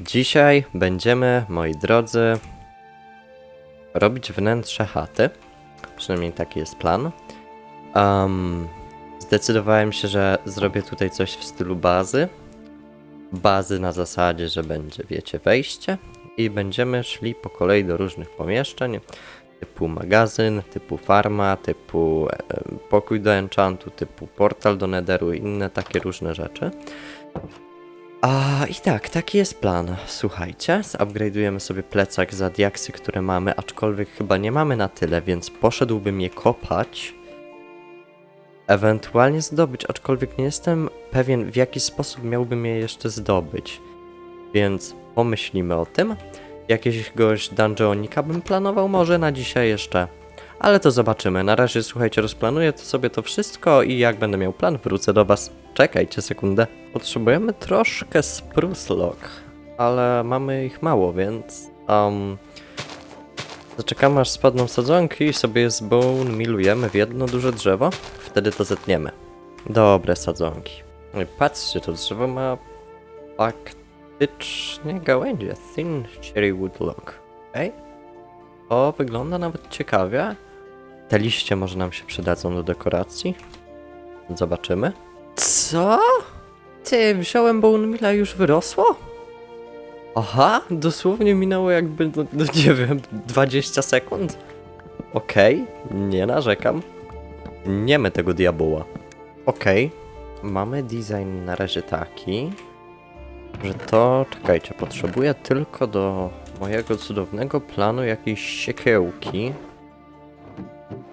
Dzisiaj będziemy, moi drodzy, robić wnętrze chaty. Przynajmniej taki jest plan. Um, zdecydowałem się, że zrobię tutaj coś w stylu bazy. Bazy na zasadzie, że będzie, wiecie, wejście i będziemy szli po kolei do różnych pomieszczeń, typu magazyn, typu farma, typu pokój do enchantu, typu portal do netheru i inne takie różne rzeczy. A i tak, taki jest plan. Słuchajcie, zupgrade'ujemy sobie plecak za diaksy, które mamy, aczkolwiek chyba nie mamy na tyle, więc poszedłbym je kopać. Ewentualnie zdobyć, aczkolwiek nie jestem pewien, w jaki sposób miałbym je jeszcze zdobyć. Więc pomyślimy o tym. Jakiegoś dungeonika bym planował może na dzisiaj jeszcze. Ale to zobaczymy. Na razie, słuchajcie, rozplanuję to sobie to wszystko i jak będę miał plan, wrócę do was. Czekajcie sekundę. Potrzebujemy troszkę spruce log, ale mamy ich mało, więc... Um, zaczekamy aż spadną sadzonki i sobie je zbone milujemy w jedno duże drzewo. Wtedy to zetniemy. Dobre sadzonki. No patrzcie, to drzewo ma faktycznie gałęzie. Thin cherry wood log. Okej. To wygląda nawet ciekawie. Te liście może nam się przydadzą do dekoracji. Zobaczymy. Co? Ty, wziąłem bone mila i już wyrosło? Aha, dosłownie minęło jakby, no, no nie wiem, 20 sekund. Okej, nie narzekam. Nie my tego diaboła. Okej, mamy design na razie taki, że to, czekajcie, potrzebuję tylko do mojego cudownego planu jakiejś siekiełki.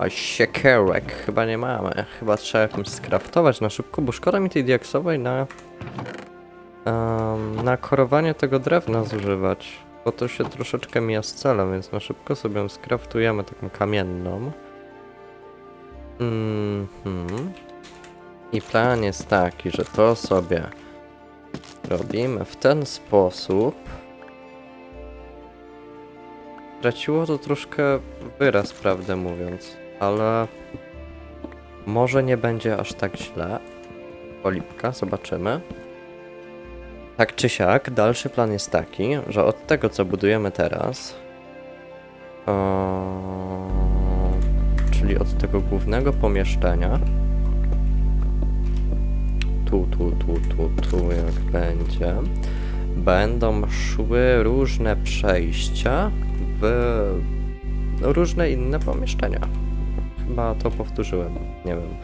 A siekierek chyba nie mamy. Chyba trzeba jakąś skraftować na szybko, bo szkoda mi tej diaksowej na... em, na korowanie tego drewna zużywać. Bo to się troszeczkę mija z celem, więc na szybko sobie ją skraftujemy taką kamienną. Mhm. I plan jest taki, że to sobie robimy w ten sposób. Traciło to troszkę wyraz, prawdę mówiąc, ale może nie będzie aż tak źle. Polipka, zobaczymy. Tak czy siak, dalszy plan jest taki, że od tego co budujemy teraz, eee, czyli od tego głównego pomieszczenia, tu, tu, tu, tu, tu, jak będzie, będą szły różne przejścia w różne inne pomieszczenia. Chyba to powtórzyłem, nie wiem.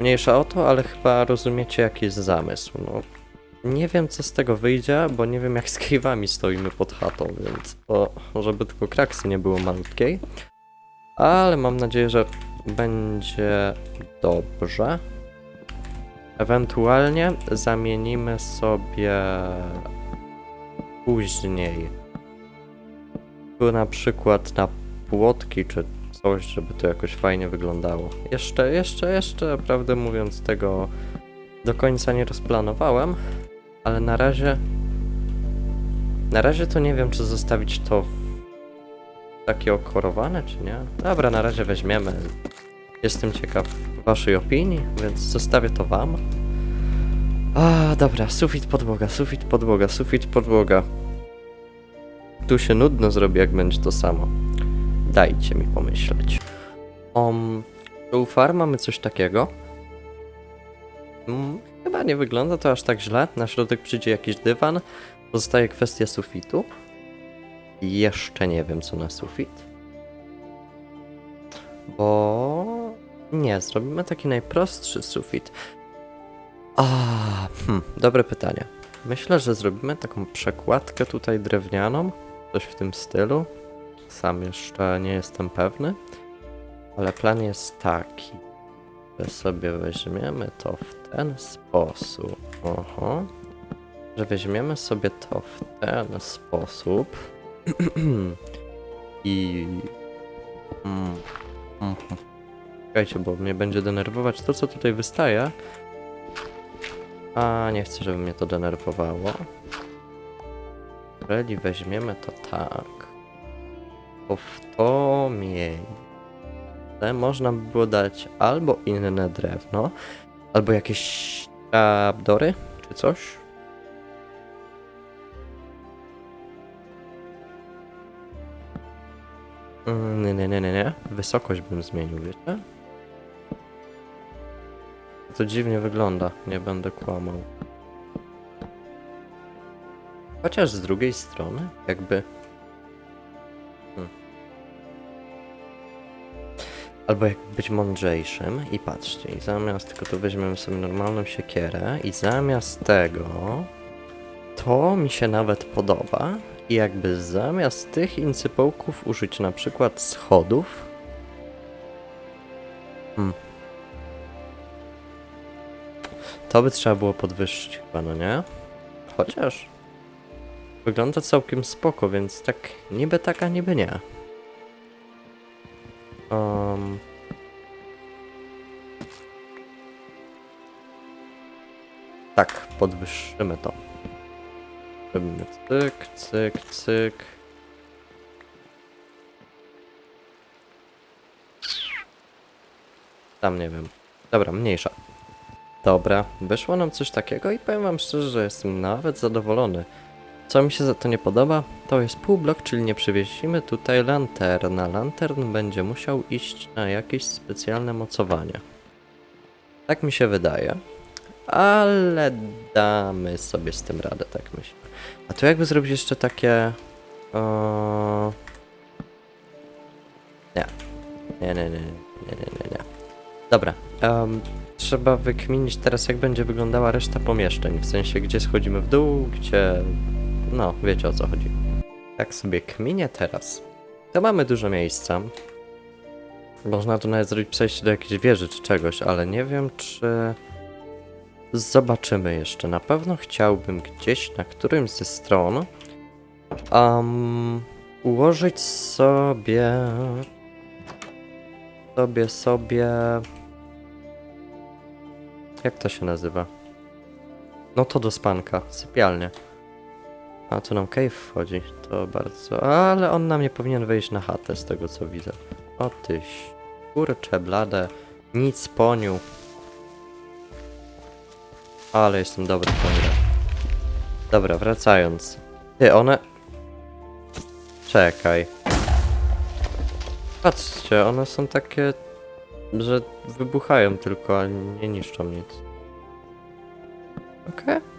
Mniejsza o to, ale chyba rozumiecie jaki jest zamysł. No, nie wiem co z tego wyjdzie, bo nie wiem jak z cave'ami stoimy pod chatą, więc o, żeby tylko kraksy nie było malutkiej. Ale mam nadzieję, że będzie dobrze. Ewentualnie zamienimy sobie później tu na przykład na płotki czy coś, żeby to jakoś fajnie wyglądało. Jeszcze, jeszcze, jeszcze, prawdę mówiąc, tego do końca nie rozplanowałem, ale na razie na razie to nie wiem, czy zostawić to takie okorowane, czy nie. Dobra, na razie weźmiemy. Jestem ciekaw waszej opinii, więc zostawię to wam. A, dobra, sufit podłoga, sufit podłoga, sufit podłoga. Tu się nudno zrobi, jak będzie to samo. Dajcie mi pomyśleć. Um, u far mamy coś takiego. Mm, chyba nie wygląda to aż tak źle. Na środek przyjdzie jakiś dywan. Pozostaje kwestia sufitu. Jeszcze nie wiem, co na sufit. Bo... Nie, zrobimy taki najprostszy sufit. A, hmm, dobre pytanie. Myślę, że zrobimy taką przekładkę tutaj drewnianą. Coś w tym stylu. Sam jeszcze nie jestem pewny. Ale plan jest taki, że sobie weźmiemy to w ten sposób. Oho. Że weźmiemy sobie to w ten sposób. I. Mm, mhm. Czekajcie, bo mnie będzie denerwować to, co tutaj wystaje. A nie chcę, żeby mnie to denerwowało. Jeżeli weźmiemy to tak, bo w to miejsce można by było dać albo inne drewno, albo jakieś trapdory, czy coś. Nie, nie, nie, nie, nie. Wysokość bym zmienił, wiecie? To dziwnie wygląda, nie będę kłamał. Chociaż z drugiej strony, jakby Albo jak być mądrzejszym i patrzcie, i zamiast tylko tu weźmiemy sobie normalną siekierę i zamiast tego to mi się nawet podoba i jakby zamiast tych incypołków użyć na przykład schodów hmm. To by trzeba było podwyższyć chyba, no nie? Chociaż wygląda całkiem spoko, więc tak niby tak, a niby nie. Um, tak, podwyższymy to. Robimy cyk, cyk, cyk. Tam nie wiem. Dobra, mniejsza. Dobra, wyszło nam coś takiego i powiem wam szczerze, że jestem nawet zadowolony. Co mi się za to nie podoba, to jest półblok, czyli nie przywieźimy tutaj lanterna. Lantern będzie musiał iść na jakieś specjalne mocowanie. Tak mi się wydaje. Ale damy sobie z tym radę, tak myślę. A tu jakby zrobić jeszcze takie... O... Nie. Nie, nie, nie, nie, nie, nie. Dobra. em, trzeba wykminić teraz, jak będzie wyglądała reszta pomieszczeń. W sensie, gdzie schodzimy w dół, gdzie... No, wiecie o co chodzi. Tak sobie kminię teraz. To mamy dużo miejsca. Można tu nawet zrobić przejście do jakiejś wieży czy czegoś, ale nie wiem, czy... Zobaczymy jeszcze. Na pewno chciałbym gdzieś na którymś ze stron um, ułożyć sobie sobie sobie jak to się nazywa? No to do spanka, sypialnie. A tu nam cave wchodzi, to bardzo... Ale on nam nie powinien wejść na chatę z tego co widzę. O tyś, kurcze blade, nic poniu. Ale jestem dobry w grę. Dobra, wracając. Ty, one... Czekaj. Patrzcie, one są takie, że wybuchają tylko, a nie niszczą nic. Okej.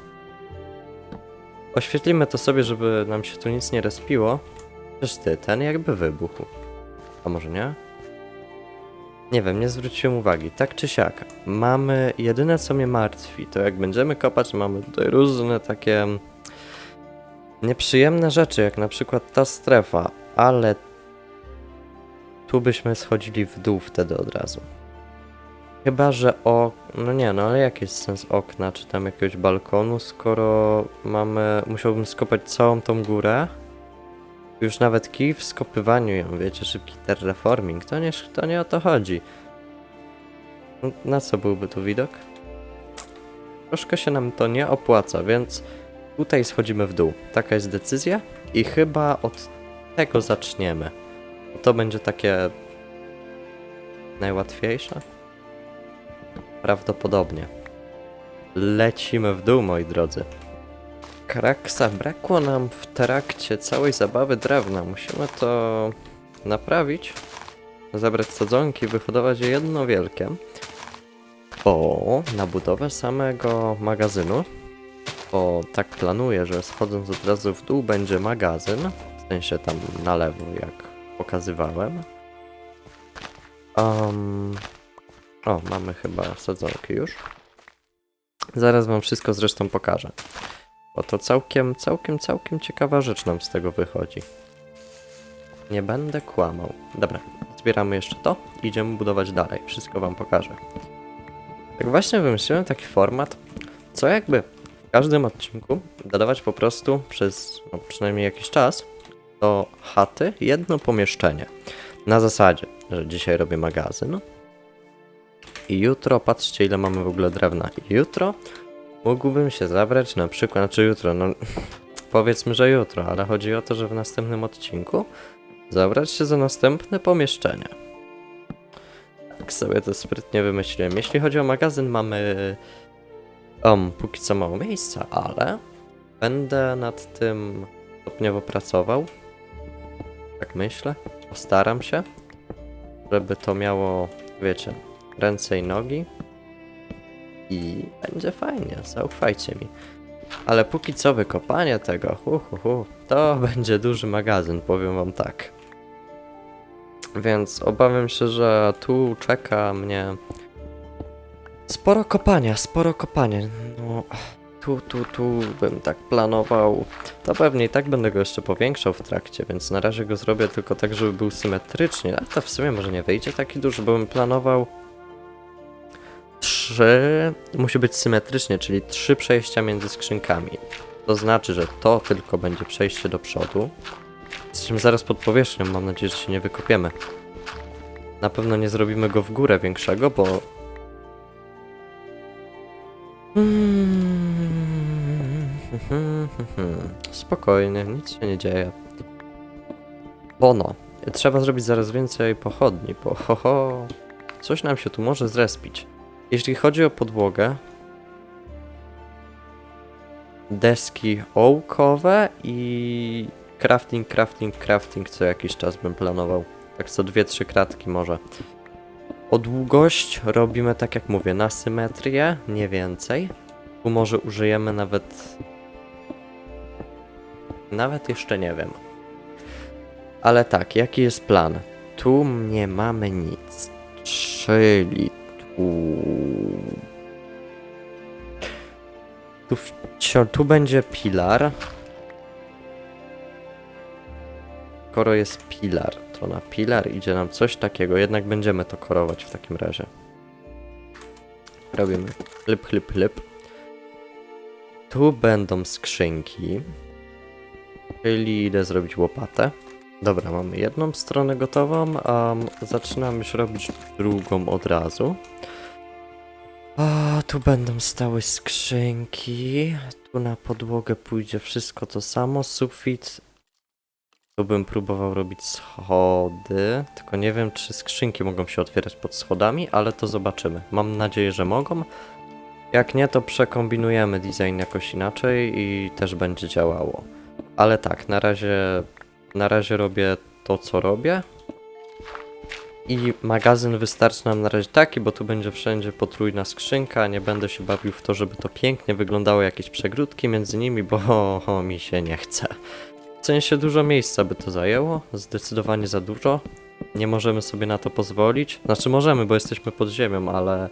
Oświetlimy to sobie, żeby nam się tu nic nie respiło. Przecież ty, ten jakby wybuchł. A może nie? Nie wiem, nie zwróciłem uwagi. Tak czy siak, mamy... Jedyne co mnie martwi, to jak będziemy kopać, mamy tutaj różne takie... Nieprzyjemne rzeczy, jak na przykład ta strefa, ale tu byśmy schodzili w dół wtedy od razu. Chyba, że o... No nie, no ale jaki jest sens okna, czy tam jakiegoś balkonu, skoro mamy... Musiałbym skopać całą tą górę. Już nawet kij w skopywaniu ją, wiecie, szybki terraforming, to nie, to nie o to chodzi. Na co byłby tu widok? Troszkę się nam to nie opłaca, więc tutaj schodzimy w dół. Taka jest decyzja i chyba od tego zaczniemy. To będzie takie najłatwiejsze? Prawdopodobnie. Lecimy w dół, moi drodzy. Kraksa, brakło nam w trakcie całej zabawy drewna. Musimy to naprawić. Zabrać sadzonki, wyhodować je jedno wielkie. Bo na budowę samego magazynu, bo tak planuję, że schodząc od razu w dół będzie magazyn, w sensie tam na lewo, jak pokazywałem. Um, o, mamy chyba sadzonki już. Zaraz wam wszystko zresztą pokażę. Bo to całkiem, całkiem, całkiem ciekawa rzecz nam z tego wychodzi. Nie będę kłamał. Dobra, zbieramy jeszcze to i idziemy budować dalej. Wszystko wam pokażę. Tak właśnie wymyśliłem taki format, co jakby w każdym odcinku dodawać po prostu przez no, przynajmniej jakiś czas do chaty jedno pomieszczenie. Na zasadzie, że dzisiaj robię magazyn. I jutro, patrzcie ile mamy w ogóle drewna. I jutro mógłbym się zabrać na przykład, znaczy jutro, no powiedzmy, że jutro, ale chodzi o to, że w następnym odcinku zabrać się za następne pomieszczenie. Tak sobie to sprytnie wymyśliłem. Jeśli chodzi o magazyn, mamy um, póki co mało miejsca, ale będę nad tym stopniowo pracował. Tak myślę. Postaram się, żeby to miało, wiecie, ręce i nogi. I będzie fajnie, zaufajcie mi. Ale póki co wykopanie tego, hu, hu, hu, to będzie duży magazyn, powiem wam tak. Więc obawiam się, że tu czeka mnie sporo kopania, sporo kopania. No, tu, tu, tu bym tak planował. To pewnie i tak będę go jeszcze powiększał w trakcie, więc na razie go zrobię tylko tak, żeby był symetrycznie. A to w sumie może nie wyjdzie taki duży, bo bym planował trzy. Musi być symetrycznie, czyli trzy przejścia między skrzynkami. To znaczy, że to tylko będzie przejście do przodu. Jesteśmy zaraz pod powierzchnią, mam nadzieję, że się nie wykopiemy. Na pewno nie zrobimy go w górę większego, bo Spokojnie, nic się nie dzieje. Bono. Trzeba zrobić zaraz więcej pochodni, bo ho, ho, coś nam się tu może zrespić. Jeśli chodzi o podłogę, deski ołkowe i crafting, crafting, crafting co jakiś czas bym planował. Tak co dwie, trzy kratki może. O długość robimy tak jak mówię, na symetrię, nie więcej. Tu może użyjemy nawet. Nawet jeszcze nie wiem. Ale tak, jaki jest plan? Tu nie mamy nic. Czyli tu. Tu, tu będzie pilar. Skoro jest pilar, to na pilar idzie nam coś takiego. Jednak będziemy to korować w takim razie. Robimy chlip, chlip, chlip. Tu będą skrzynki. Czyli idę zrobić łopatę. Dobra, mamy jedną stronę gotową, a zaczynam już robić drugą od razu. Tu będą stały skrzynki. Tu na podłogę pójdzie wszystko to samo. Sufit. Tu bym próbował robić schody. Tylko nie wiem, czy skrzynki mogą się otwierać pod schodami, ale to zobaczymy. Mam nadzieję, że mogą. Jak nie, to przekombinujemy design jakoś inaczej i też będzie działało. Ale tak, na razie, na razie robię to, co robię. I magazyn wystarczy nam na razie taki, bo tu będzie wszędzie potrójna skrzynka. Nie będę się bawił w to, żeby to pięknie wyglądało, jakieś przegródki między nimi, bo mi się nie chce. W sensie dużo miejsca by to zajęło, zdecydowanie za dużo. Nie możemy sobie na to pozwolić. Znaczy możemy, bo jesteśmy pod ziemią, ale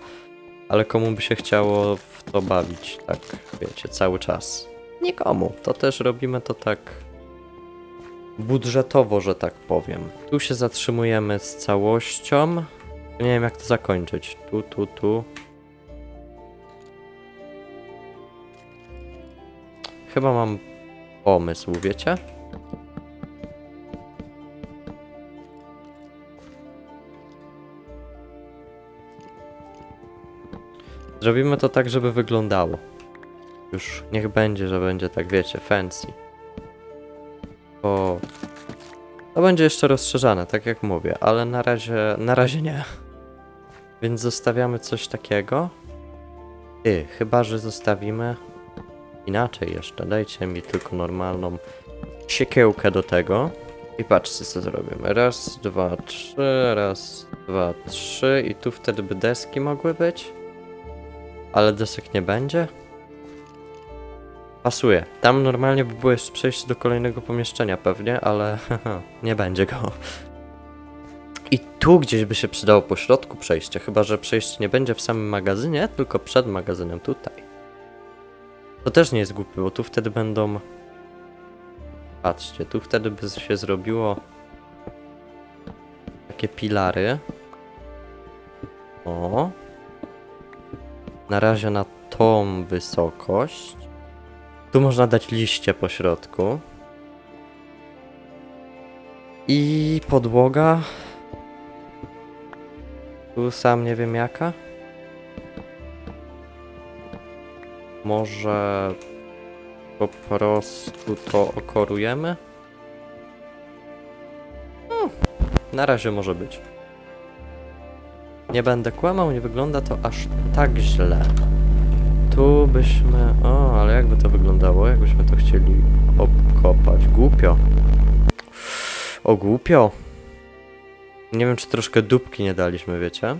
ale komu by się chciało w to bawić, tak wiecie, cały czas? Nikomu. To też robimy to tak budżetowo, że tak powiem. Tu się zatrzymujemy z całością. Nie wiem jak to zakończyć. Tu, tu, tu. Chyba mam pomysł, wiecie? Zrobimy to tak, żeby wyglądało. Już niech będzie, że będzie tak, wiecie, fancy. Bo to będzie jeszcze rozszerzane, tak jak mówię, ale na razie, na razie nie. Więc zostawiamy coś takiego. Ty, chyba, że zostawimy inaczej jeszcze. Dajcie mi tylko normalną siekiełkę do tego. I patrzcie, co zrobimy. Raz, dwa, trzy, raz, dwa, trzy. I tu wtedy by deski mogły być. Ale desek nie będzie? Pasuje. Tam normalnie by było jeszcze przejście do kolejnego pomieszczenia pewnie, ale nie będzie go. I tu gdzieś by się przydało po środku przejście, chyba że przejście nie będzie w samym magazynie, tylko przed magazynem tutaj. To też nie jest głupie, bo tu wtedy będą... Patrzcie, tu wtedy by się zrobiło takie pilary. O, na razie na tą wysokość. Tu można dać liście po środku. I podłoga. Tu sam nie wiem jaka. Może po prostu to okorujemy? No, na razie może być. Nie będę kłamał, nie wygląda to aż tak źle. Tu byśmy... O, ale jakby to wyglądało, jakbyśmy to chcieli obkopać? Głupio. O, głupio. Nie wiem, czy troszkę dupki nie daliśmy, wiecie?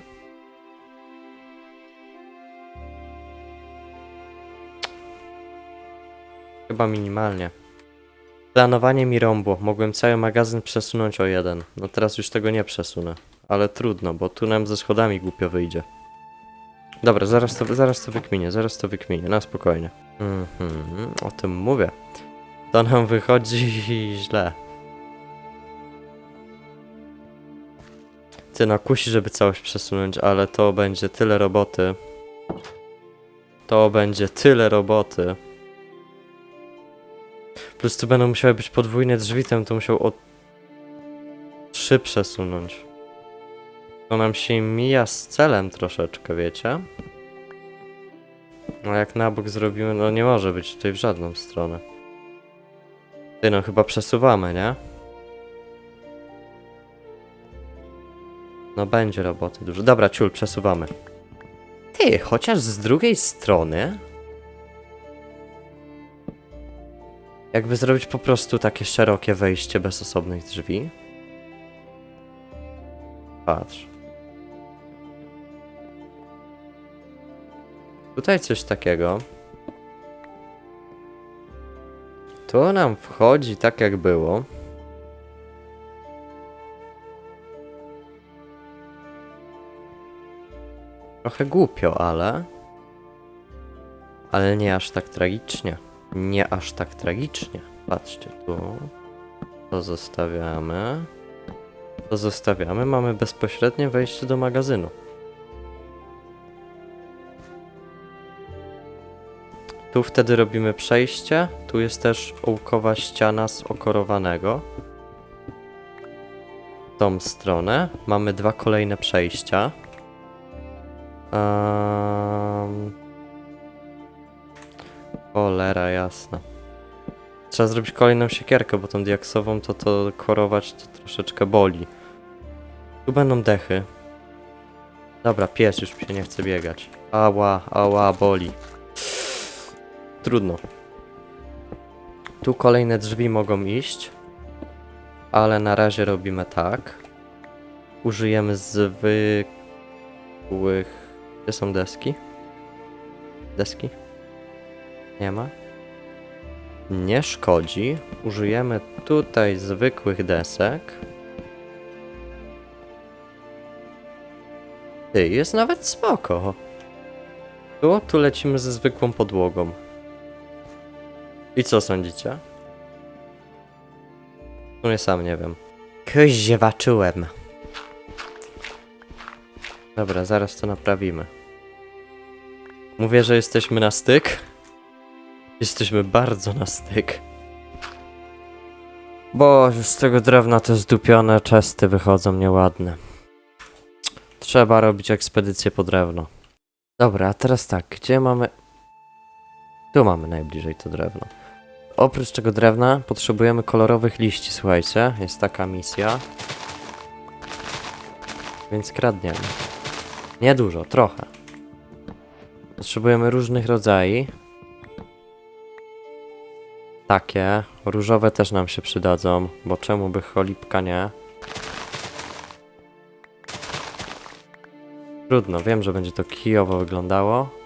Chyba minimalnie. Planowanie mi rąbło. Mogłem cały magazyn przesunąć o jeden. No teraz już tego nie przesunę. Ale trudno, bo tu nam ze schodami głupio wyjdzie. Dobra, zaraz to, zaraz to wykminię, zaraz to wykminię, na spokojnie. Mhm, o tym mówię. To nam wychodzi źle. Ty no kusi, żeby całość przesunąć, ale to będzie tyle roboty. To będzie tyle roboty. Plus tu będą musiały być podwójne drzwi, to musiał o trzy przesunąć. To nam się mija z celem troszeczkę, wiecie? No jak na bok zrobimy, no nie może być tutaj w żadną stronę. Ty no chyba przesuwamy, nie? No będzie roboty dużo. Dobra, ciul, przesuwamy. Ty, chociaż z drugiej strony... Jakby zrobić po prostu takie szerokie wejście bez osobnych drzwi. Patrz. Tutaj coś takiego. Tu nam wchodzi tak jak było. Trochę głupio, ale... Ale nie aż tak tragicznie. Nie aż tak tragicznie. Patrzcie tu. To zostawiamy. To zostawiamy. Mamy bezpośrednie wejście do magazynu. Tu wtedy robimy przejście. Tu jest też ołkowa ściana z okorowanego. W tą stronę. Mamy dwa kolejne przejścia. Um... Cholera jasna. Trzeba zrobić kolejną siekierkę, bo tą diaksową to to korować to troszeczkę boli. Tu będą dechy. Dobra, pies już się nie chce biegać. Ała, ała, boli. Trudno. Tu kolejne drzwi mogą iść. Ale na razie robimy tak. Użyjemy zwykłych... Gdzie są deski? Deski? Nie ma? Nie szkodzi. Użyjemy tutaj zwykłych desek. Ty, jest nawet spoko. Tu, tu lecimy ze zwykłą podłogą. I co sądzicie? No ja sam nie wiem. Koziewaczyłem. Dobra, zaraz to naprawimy. Mówię, że jesteśmy na styk. Jesteśmy bardzo na styk. Bo z tego drewna te zdupione czesty wychodzą nieładne. Trzeba robić ekspedycję po drewno. Dobra, a teraz tak, gdzie mamy... Tu mamy najbliżej to drewno. Oprócz tego drewna potrzebujemy kolorowych liści, słuchajcie. Jest taka misja. Więc kradniemy. Niedużo, trochę. Potrzebujemy różnych rodzajów. Takie. Różowe też nam się przydadzą, bo czemu by cholipka nie? Trudno, wiem, że będzie to kijowo wyglądało.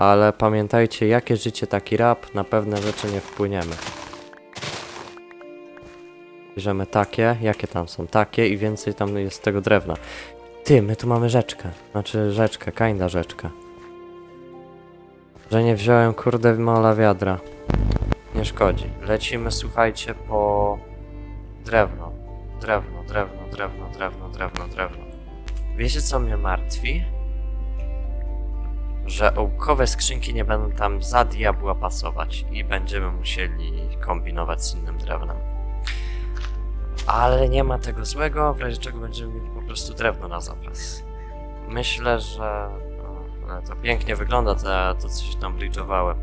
Ale pamiętajcie, jakie życie taki rap, na pewne rzeczy nie wpłyniemy. Bierzemy takie, jakie tam są takie i więcej tam jest tego drewna. Ty, my tu mamy rzeczkę. Znaczy rzeczkę, kinda rzeczkę. Że nie wziąłem kurde mala wiadra. Nie szkodzi. Lecimy, słuchajcie, po drewno. Drewno, drewno, drewno, drewno, drewno, drewno. Wiecie, co mnie martwi? Że ołkowe skrzynki nie będą tam za diabła pasować i będziemy musieli kombinować z innym drewnem. Ale nie ma tego złego, w razie czego będziemy mieli po prostu drewno na zapas. Myślę, że no, to pięknie wygląda, to, to co się tam bridge'owałem.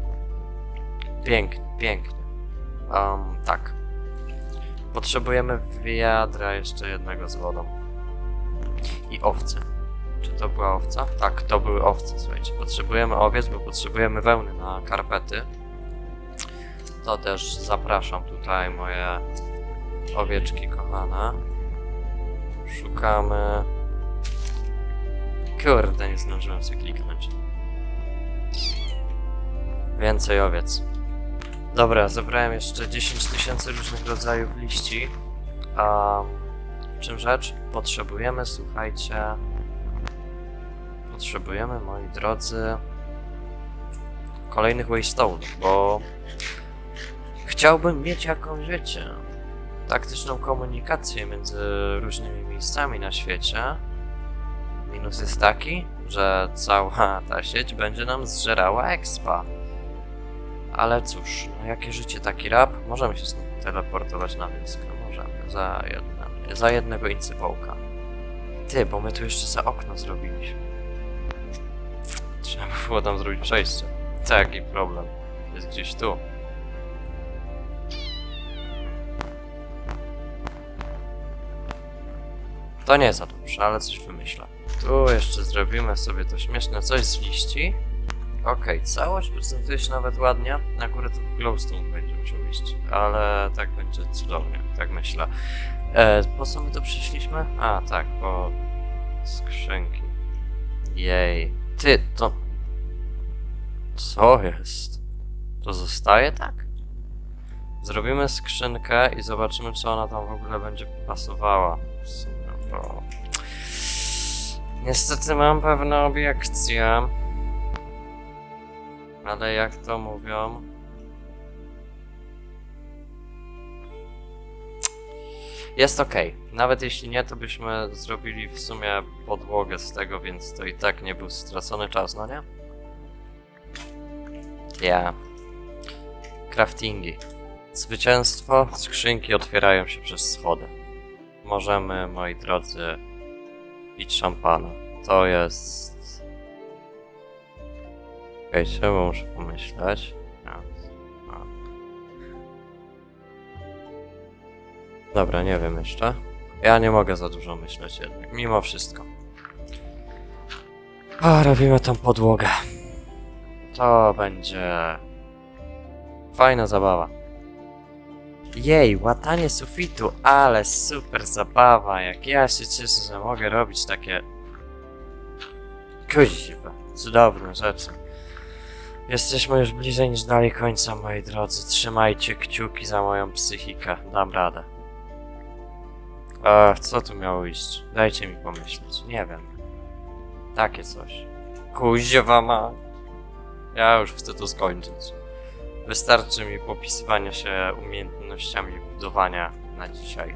Pięknie, pięknie. Um, tak. Potrzebujemy wiadra jeszcze jednego z wodą. I owce. Czy to była owca? Tak, to były owce, słuchajcie. Potrzebujemy owiec, bo potrzebujemy wełny na karpety. To też zapraszam tutaj moje owieczki kochane. Szukamy. Kurde, nie zdążyłem sobie kliknąć. Więcej owiec. Dobra, zebrałem jeszcze 10 tysięcy różnych rodzajów liści. A w czym rzecz? Potrzebujemy, słuchajcie. Potrzebujemy, moi drodzy, kolejnych waystone'ów, bo chciałbym mieć jakąś, wiecie, taktyczną komunikację między różnymi miejscami na świecie. Minus jest taki, że cała ta sieć będzie nam zżerała expa. Ale cóż, no jakie życie taki rap? Możemy się stąd teleportować na wyspę. Możemy. Za, jedne, za jednego incypołka. Ty, bo my tu jeszcze za okno zrobiliśmy. Trzeba by było tam zrobić przejście. Taki problem. Jest gdzieś tu. To nie za dobrze, ale coś wymyślę. Tu jeszcze zrobimy sobie to śmieszne coś z liści. Okej, całość prezentuje się nawet ładnie. Na górę to glowstone będzie musiał iść, ale tak będzie cudownie, tak myślę. E, po co my tu przyszliśmy? A, tak, po skrzynki. Jej. Ty, to... Co jest? To zostaje tak? Zrobimy skrzynkę i zobaczymy, czy ona tam w ogóle będzie pasowała. W sumie, bo... Niestety mam pewne obiekcje. Ale jak to mówią... Jest ok. Nawet jeśli nie, to byśmy zrobili w sumie podłogę z tego, więc to i tak nie był stracony czas, no nie? Ja. Craftingi. Zwycięstwo. Skrzynki otwierają się przez schody. Możemy, moi drodzy, pić szampana. To jest... Czekajcie, bo muszę pomyśleć. Dobra, nie wiem jeszcze. Ja nie mogę za dużo myśleć jednak, mimo wszystko. O, robimy tą podłogę. To będzie... Fajna zabawa. Jej, łatanie sufitu, ale super zabawa. Jak ja się cieszę, że mogę robić takie... Kuźwa, cudowne rzeczy. Jesteśmy już bliżej niż dalej końca, moi drodzy. Trzymajcie kciuki za moją psychikę. Dam radę. Ech, co tu miało iść? Dajcie mi pomyśleć. Nie wiem. Takie coś. Kuźwa ma. Ja już chcę to skończyć. Wystarczy mi popisywania się umiejętnościami budowania na dzisiaj.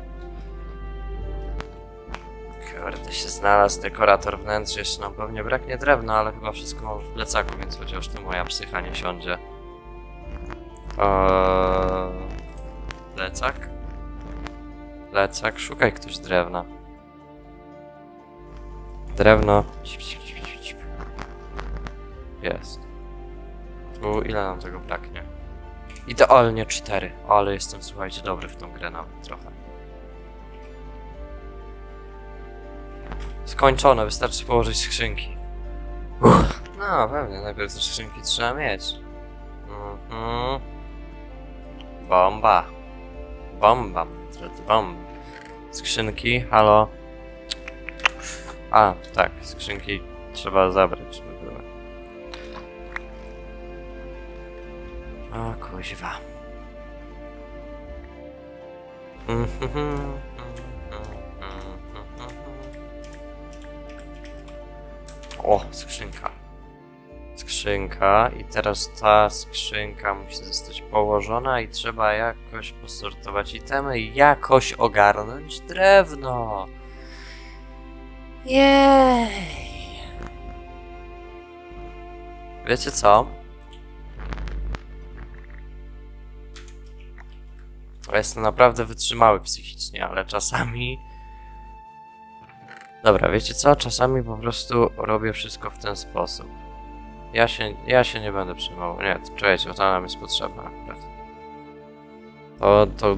Kurde, się znalazł dekorator wnętrz. Jeszcze nam pewnie braknie drewna, ale chyba wszystko mam w plecaku, więc chociaż tu moja psycha nie siądzie. Eee... Plecak? Plecak, szukaj ktoś drewna. Drewno. Jest. Tu ile nam tego braknie? Idealnie 4, ale jestem słuchajcie dobry w tą grę nawet trochę. Skończone, wystarczy położyć skrzynki. No pewnie, najpierw te skrzynki trzeba mieć. Mhm. Bomba. Bomba, drodzy, bomba. Skrzynki, halo. A, tak, skrzynki trzeba zabrać, O kuźwa. O, skrzynka. Skrzynka i teraz ta skrzynka musi zostać położona i trzeba jakoś posortować itemy i jakoś ogarnąć drewno. Jej. Wiecie co? Ja Jestem naprawdę wytrzymały psychicznie, ale czasami. Dobra, wiecie co? Czasami po prostu robię wszystko w ten sposób. Ja się, ja się nie będę przejmował. Nie, czekajcie, bo to nam jest potrzebna akurat. To, to...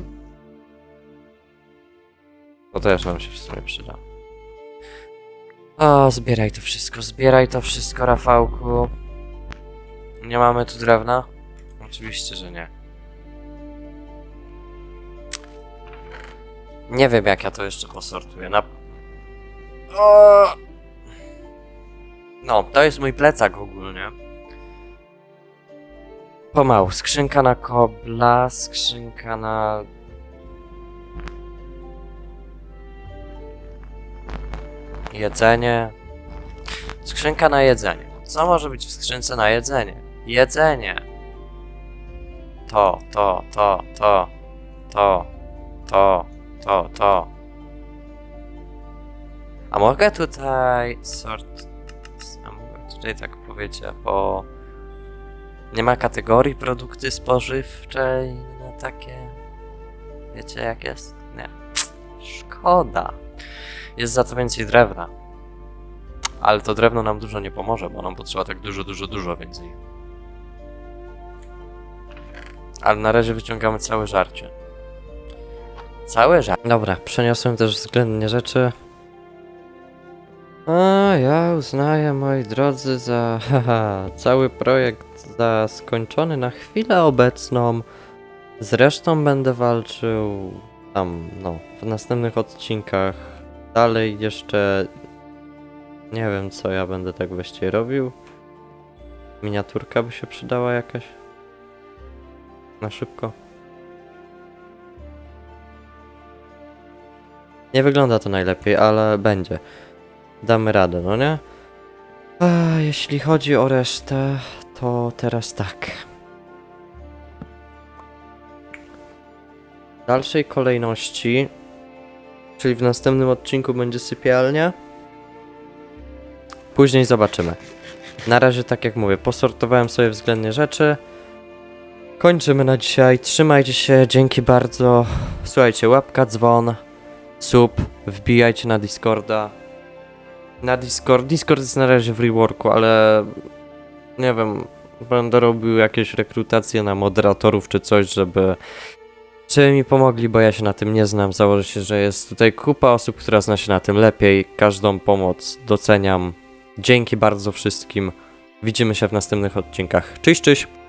To też nam się w sumie przyda. O, zbieraj to wszystko, zbieraj to wszystko, Rafałku. Nie mamy tu drewna? Oczywiście, że nie. Nie wiem, jak ja to jeszcze posortuję. Na... O! No, to jest mój plecak ogólnie. Pomału, skrzynka na kobla, skrzynka na... Jedzenie. Skrzynka na jedzenie. Co może być w skrzynce na jedzenie? Jedzenie. To, to, to, to, to, to, to, to. A mogę tutaj sort. A mogę tutaj tak powiedzieć, bo nie ma kategorii produkty spożywczej na takie. Wiecie jak jest? Nie. Szkoda. Jest za to więcej drewna. Ale to drewno nam dużo nie pomoże, bo nam potrzeba tak dużo, dużo, dużo więcej. Ale na razie wyciągamy całe żarcie. Całe żarcie. Dobra, przeniosłem też względnie rzeczy. A ja uznaję, moi drodzy, za haha, cały projekt za skończony na chwilę obecną. Zresztą będę walczył tam, no, w następnych odcinkach. Dalej jeszcze nie wiem, co ja będę tak właściwie robił. Miniaturka by się przydała jakaś. Na szybko. Nie wygląda to najlepiej, ale będzie. Damy radę, no nie? A jeśli chodzi o resztę, to teraz tak. W dalszej kolejności, czyli w następnym odcinku będzie sypialnia. Później zobaczymy. Na razie, tak jak mówię, posortowałem sobie względnie rzeczy. Kończymy na dzisiaj. Trzymajcie się, dzięki bardzo. Słuchajcie, łapka, dzwon, sub, wbijajcie na Discorda. Na Discord. Discord jest na razie w reworku, ale nie wiem, będę robił jakieś rekrutacje na moderatorów czy coś, żeby żeby mi pomogli, bo ja się na tym nie znam. Założę się, że jest tutaj kupa osób, która zna się na tym lepiej. Każdą pomoc doceniam. Dzięki bardzo wszystkim. Widzimy się w następnych odcinkach. Cześć, cześć!